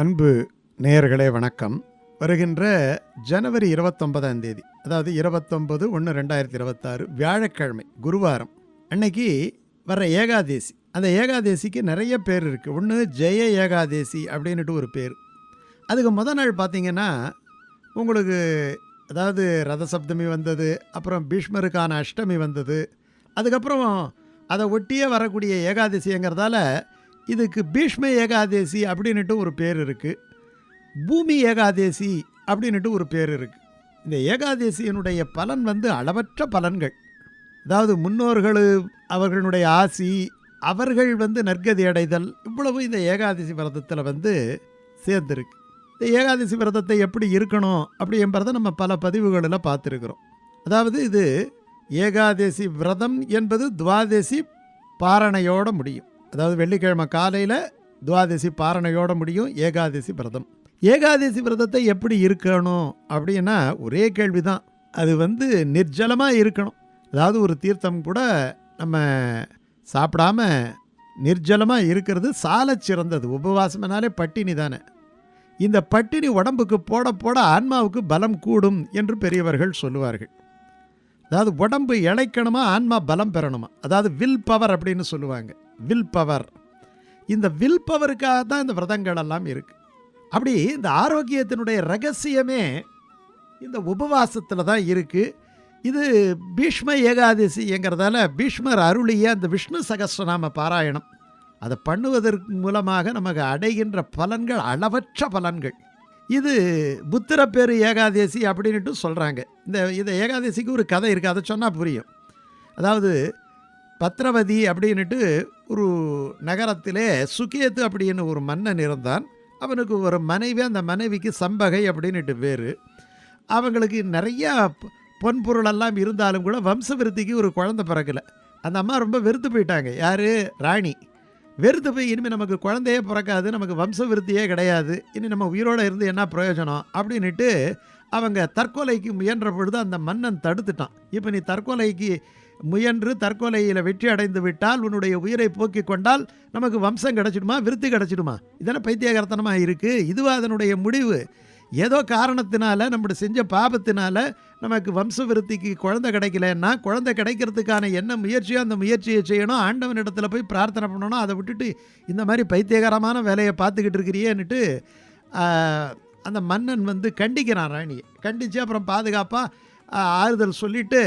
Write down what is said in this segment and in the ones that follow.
அன்பு நேயர்களே வணக்கம். வருகின்ற ஜனவரி இருபத்தொன்பதாம் தேதி அதாவது இருபத்தொன்பது ஒன்று ரெண்டாயிரத்தி இருபத்தாறு வியாழக்கிழமை குருவாரம். அன்னைக்கு வர்ற ஏகாதேசி. அந்த ஏகாதேசிக்கு நிறைய பேர் இருக்குது ஒன்று ஜெய ஏகாதேசி அப்படின்னுட்டு ஒரு பேர். அதுக்கு முத நாள் பார்த்தீங்கன்னா உங்களுக்கு அதாவது ரத சப்தமி வந்தது அப்புறம் பீஷ்மருக்கான அஷ்டமி வந்தது அதுக்கப்புறம் அதை ஒட்டியே வரக்கூடிய ஏகாதசிங்கிறதால இதுக்கு பீஷ்ம ஏகாதேசி அப்படின்னுட்டு ஒரு பேர் இருக்குது பூமி ஏகாதேசி அப்படின்னுட்டு ஒரு பேர் இருக்குது இந்த ஏகாதேசியினுடைய பலன் வந்து அளவற்ற பலன்கள். அதாவது முன்னோர்கள் அவர்களுடைய ஆசி அவர்கள் வந்து நற்கதி அடைதல் இவ்வளவு இந்த ஏகாதசி விரதத்தில் வந்து சேர்ந்துருக்கு. இந்த ஏகாதசி விரதத்தை எப்படி இருக்கணும் அப்படிங்கிறத நம்ம பல பதிவுகளில் பார்த்துருக்குறோம். அதாவது இது ஏகாதசி விரதம் என்பது துவாதசி பாரணையோடு முடியும். அதாவது வெள்ளிக்கிழமை காலையில் துவாதசி பாரணையோட முடியும் ஏகாதசி விரதம். ஏகாதசி விரதத்தை எப்படி இருக்கணும் அப்படின்னா ஒரே கேள்வி தான் அது வந்து நிர்ஜலமாக இருக்கணும். அதாவது ஒரு தீர்த்தம் கூட நம்ம சாப்பிடாம நிர்ஜலமாக இருக்கிறது சால சிறந்தது. உபவாசம்னாலே பட்டினி தானே. இந்த பட்டினி உடம்புக்கு போட போட ஆன்மாவுக்கு பலம் கூடும் என்று பெரியவர்கள் சொல்லுவார்கள். அதாவது உடம்பு இழைக்கணுமா ஆன்மா பலம் பெறணுமா? அதாவது வில் பவர் அப்படின்னு சொல்லுவாங்க. வில் பவர் இந்த வில் பவருக்காக தான் இந்த விரதங்கள் எல்லாம் இருக்குது அப்படி இந்த ஆரோக்கியத்தினுடைய ரகசியமே இந்த உபவாசத்தில் தான் இருக்குது இது பீஷ்ம ஏகாதசிங்கிறதால பீஷ்மர் அருளிய அந்த விஷ்ணு சகஸ்ரநாம பாராயணம். அதை பண்ணுவதற்கு மூலமாக நமக்கு அடைகின்ற பலன்கள் அளவற்ற பலன்கள். இது புத்திரப்பேரு ஏகாதசி அப்படின்ட்டு சொல்கிறாங்க இந்த இந்த ஏகாதசிக்கு ஒரு கதை இருக்குது அதை சொன்னால் புரியும். அதாவது பத்ரவதி அப்படின்னுட்டு ஒரு நகரத்திலே சுகேத்து அப்படின்னு ஒரு மன்னன் இருந்தான். அவனுக்கு ஒரு மனைவி அந்த மனைவிக்கு சம்பகை அப்படின்னுட்டு பேர். அவங்களுக்கு நிறையா பொ- பொன் பொருளெல்லாம் இருந்தாலும் கூட வம்சவிருத்திக்கு ஒரு குழந்தை பிறக்கலை. அந்த அம்மா ரொம்ப வெறுத்து போயிட்டாங்க. யார்? ராணி. வெறுத்து போய் இனிமேல் நமக்கு குழந்தையே பிறக்காது நமக்கு வம்சவிருத்தியே கிடையாது. இனி நம்ம உயிரோடு இருந்து என்ன பிரயோஜனம்? அப்படின்னுட்டு அவங்க தற்கொலைக்கு முயன்ற பொழுது அந்த மன்னன் தடுத்துட்டான். இப்போ நீ தற்கொலைக்கு முயன்று தற்கொலையில் வெற்றி அடைந்து விட்டால் உன்னுடைய உயிரை போக்கிக் கொண்டால் நமக்கு வம்சம் கிடச்சிடுமா விருத்தி கிடச்சிடுமா? இதெல்லாம் பைத்தியகரத்தனமாக இருக்குது இதுவா அதனுடைய முடிவு. ஏதோ காரணத்தினால நம்ம செஞ்ச பாபத்தினால நமக்கு வம்ச விருத்திக்கு குழந்தை கிடைக்கலன்னா குழந்தை கிடைக்கிறதுக்கான என்ன முயற்சியோ அந்த முயற்சியை செய்யணும். ஆண்டவனிடத்துல போய் பிரார்த்தனை பண்ணணும். அதை விட்டுட்டு இந்த மாதிரி பைத்தியகரமான வேலையை பார்த்துக்கிட்டு இருக்கிறியேன்னுட்டு அந்த மன்னன் வந்து கண்டிக்கிறான் ராணியை. கண்டித்து அப்புறம் பாதுகாப்பாக ஆறுதல் சொல்லிவிட்டு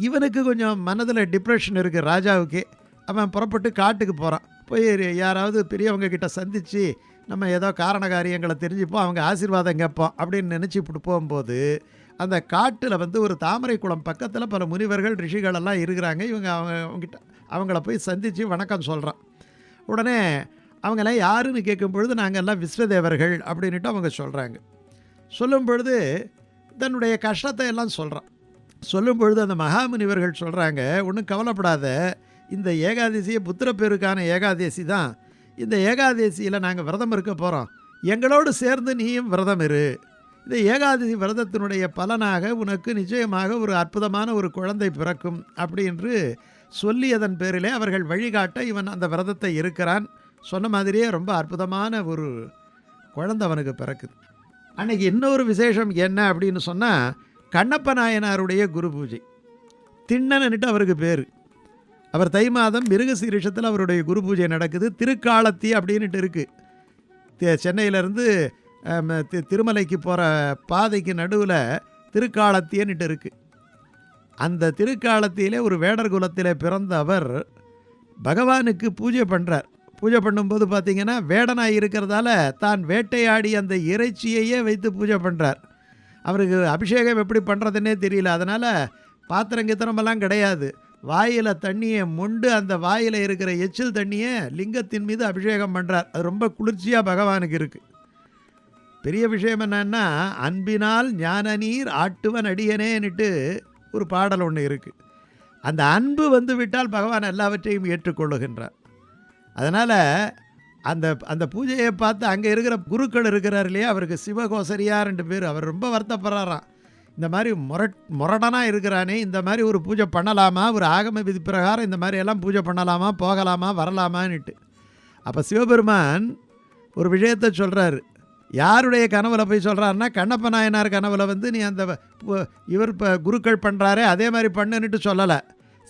இவனுக்கு கொஞ்சம் மனதில் டிப்ரெஷன் இருக்குது ராஜாவுக்கு. அவன் புறப்பட்டு காட்டுக்கு போகிறான் போய் யாராவது பெரியவங்க கிட்ட சந்தித்து நம்ம ஏதோ காரண காரியங்களை தெரிஞ்சுப்போம் அவங்க ஆசீர்வாதம் கேட்போம் அப்படின்னு நினச்சி இப்படி போகும்போது அந்த காட்டில் வந்து ஒரு தாமரை குளம் பக்கத்தில் பல முனிவர்கள் ரிஷிகள் எல்லாம் இருக்கிறாங்க. இவங்க அவங்க அவங்ககிட்ட அவங்கள போய் சந்தித்து வணக்கம் சொல்கிறான் உடனே அவங்களாம் யாருன்னு கேட்கும் பொழுது நாங்கள் எல்லாம் விஸ்வதேவர்கள் அப்படின்ட்டு அவங்க சொல்கிறாங்க சொல்லும் பொழுது தன்னுடைய கஷ்டத்தை எல்லாம் சொல்கிறான் சொல்லும் பொழுது அந்த மகாமுனிவர்கள் சொல்கிறாங்க ஒன்றும் கவலைப்படாத. இந்த ஏகாதசியை புத்திரப்பேருக்கான ஏகாதசி தான். இந்த ஏகாதசியில் நாங்கள் விரதம் இருக்க போகிறோம் எங்களோடு சேர்ந்து நீயும் விரதம் இரு. இந்த ஏகாதசி விரதத்தினுடைய பலனாக உனக்கு நிச்சயமாக ஒரு அற்புதமான ஒரு குழந்தை பிறக்கும் அப்படின்று சொல்லியதன் பேரிலே அவர்கள் வழிகாட்ட இவன் அந்த விரதத்தை இருக்கிறான். சொன்ன மாதிரியே ரொம்ப அற்புதமான ஒரு குழந்தை அவனுக்கு பிறக்குது. அன்னைக்கு இன்னொரு விசேஷம் என்ன அப்படின்னு சொன்னால் கண்ணப்ப நாயனாருடைய குரு பூஜை. திண்ணன்னுட்டு அவருக்கு பேர். அவர் தை மாதம் மிருகசீரிஷத்தில் அவருடைய குரு பூஜை நடக்குது. திருக்காலத்தி அப்படின்னுட்டு இருக்குது சென்னையிலேருந்து திருமலைக்கு போகிற பாதைக்கு நடுவில் திருக்காலத்தியன்னுட்டு இருக்குது அந்த திருக்காலத்திலே ஒரு வேடர் குலத்தில் பிறந்த அவர் பகவானுக்கு பூஜை பண்ணுறார் பூஜை பண்ணும்போது பார்த்திங்கன்னா வேடனாக இருக்கிறதால தான் வேட்டையாடி அந்த இறைச்சியையே வைத்து பூஜை பண்ணுறார் அவருக்கு அபிஷேகம் எப்படி பண்ணுறதுன்னே தெரியல. அதனால் பாத்திரம் கித்திரமெல்லாம் கிடையாது. வாயில் தண்ணியை மொண்டு அந்த வாயில் இருக்கிற எச்சில் தண்ணியை லிங்கத்தின் மீது அபிஷேகம் பண்ணுறார் அது ரொம்ப குளிர்ச்சியாக பகவானுக்கு இருக்குது பெரிய விஷயம் என்னன்னா அன்பினால் ஞான நீர் ஆட்டுவன் அடியனேன்னுட்டு ஒரு பாடல் ஒன்று இருக்குது அந்த அன்பு வந்து விட்டால் பகவான் எல்லாவற்றையும் ஏற்றுக்கொள்ளுகின்றார். அதனால் அந்த அந்த பூஜையை பார்த்து அங்கே இருக்கிற குருக்கள் இருக்கிறார் இல்லையா? அவருக்கு சிவகோசரியா ரெண்டு பேர். அவர் ரொம்ப வருத்தப்படுறாராம். இந்த மாதிரி முரட் முரடனாக இருக்கிறானே இந்த மாதிரி ஒரு பூஜை பண்ணலாமா? ஒரு ஆகம விதி பிரகாரம் இந்த மாதிரி எல்லாம் பூஜை பண்ணலாமா? போகலாமா? வரலாமான்னுட்டு. அப்போ சிவபெருமான் ஒரு விஷயத்தை சொல்கிறாரு யாருடைய கனவுல போய் சொல்கிறாருன்னா கண்ணப்ப நாயனார் கனவுல வந்து நீ அந்த பு- இவர் இப்போ குருக்கள் பண்ணுறாரே அதே மாதிரி பண்ணுன்னுட்டு சொல்லலை.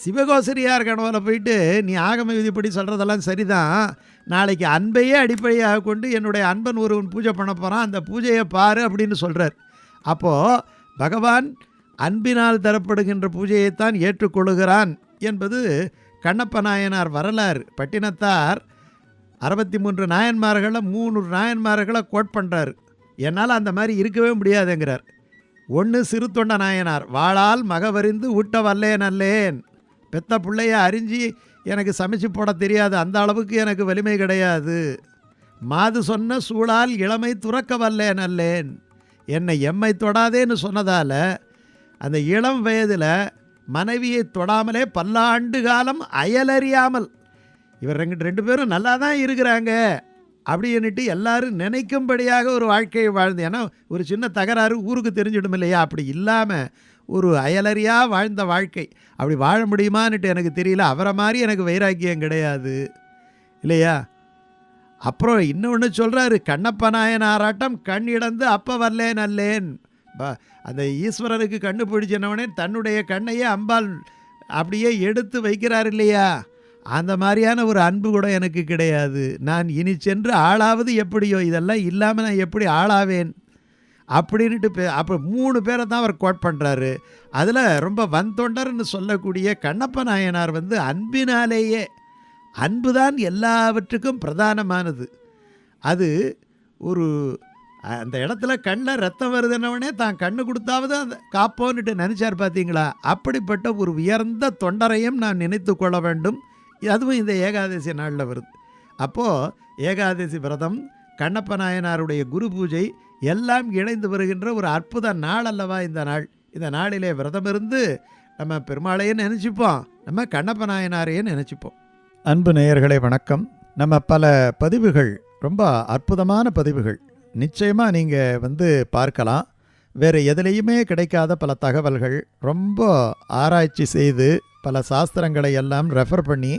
சிவகோசரியார் கனவுல போயிட்டு நீ ஆகம விதிப்படி சொல்கிறதெல்லாம் சரிதான். நாளைக்கு அன்பையே அடிப்படையாக கொண்டு என்னுடைய அன்பன் ஒருவன் பூஜை பண்ண போகிறான் அந்த பூஜையை பாரு அப்படின்னு சொல்கிறார் அப்போது பகவான் அன்பினால் தரப்படுகின்ற பூஜையைத்தான் ஏற்றுக்கொள்கிறான் என்பது கண்ணப்ப நாயனார் வரலாறு. பட்டினத்தார் அறுபத்தி மூன்று நாயன்மார்களை மூணு நாயன்மார்களை கோட் பண்ணுறாரு என்னால் அந்த மாதிரி இருக்கவே முடியாதுங்கிறார். ஒன்று சிறு தொண்ட நாயனார் வாழால் மகவறிந்து ஊட்ட வல்லேன் அல்லேன். பெத்த பிள்ளைய அறிஞ்சி எனக்கு சமைச்சு போட தெரியாது. அந்த அளவுக்கு எனக்கு வலிமை கிடையாது. மாது சொன்ன சூழால் இளமை துறக்க வல்லேன் அல்லேன். என்னை எம்மை தொடாதேன்னு சொன்னதால் அந்த இளம் வயதில் மனைவியை தொடாமலே பல்லாண்டு காலம் அயலறியாமல் இவர் ரெண்டு ரெண்டு பேரும் நல்லா தான் இருக்கிறாங்க அப்படின்னுட்டு எல்லாரும் நினைக்கும்படியாக ஒரு வாழ்க்கையை வாழ்ந்து ஏன்னா ஒரு சின்ன தகராறு ஊருக்கு தெரிஞ்சிடும் இல்லையா? அப்படி இல்லாமல் ஒரு அயலறியாக வாழ்ந்த வாழ்க்கை. அப்படி வாழ முடியுமான்னுட்டு எனக்கு தெரியல. அவரை மாதிரி எனக்கு வைராக்கியம் கிடையாது. இல்லையா? அப்புறம் இன்னொன்று சொல்கிறாரு கண்ணப்ப நாயனாராட்டம் கண் இழந்து அப்போ வரலேன் அல்லேன். ப- அந்த ஈஸ்வரனுக்கு கண்ணு பிடிச்சினவனே தன்னுடைய கண்ணையே அம்பாள் அப்படியே எடுத்து வைக்கிறார் இல்லையா? அந்த மாதிரியான ஒரு அன்பு கூட எனக்கு கிடையாது. நான் இனி சென்று ஆளாவது எப்படியோ இதெல்லாம் இல்லாமல் நான் எப்படி ஆளாவேன்? அப்படின்ட்டு பே அப்போ மூணு பேரை தான் அவர் கோட் பண்ணுறாரு அதில் ரொம்ப வந்தொண்டர்னு சொல்லக்கூடிய கண்ணப்ப நாயனார் வந்து அன்பினாலேயே அன்பு தான் எல்லாவற்றுக்கும் பிரதானமானது. அது ஒரு அந்த இடத்துல கண்ணில் ரத்தம் வருதுன்னவனே தான் கண்ணு கொடுத்தாவது அந்த காப்போன்னுட்டு நினச்சார் பார்த்தீங்களா அப்படிப்பட்ட ஒரு உயர்ந்த தொண்டரையும் நான் நினைத்து கொள்ள வேண்டும். அதுவும் இந்த ஏகாதசி நாளில் வருது. அப்போது ஏகாதசி விரதம் கண்ணப்ப நாயனாருடைய குரு பூஜை எல்லாம் இணைந்து வருகின்ற ஒரு அற்புத நாள் அல்லவா இந்த நாள்? இந்த நாளிலே விரதம் இருந்து நம்ம பெருமாளையே நினச்சிப்போம் நம்ம கண்ணப்ப நாயனாரையே நினச்சிப்போம். அன்பு நேயர்களே வணக்கம். நம்ம பல பதிவுகள் ரொம்ப அற்புதமான பதிவுகள். நிச்சயமாக நீங்கள் வந்து பார்க்கலாம். வேறு எதுலேயுமே கிடைக்காத பல தகவல்கள். ரொம்ப ஆராய்ச்சி செய்து பல சாஸ்திரங்களை எல்லாம் ரெஃபர் பண்ணி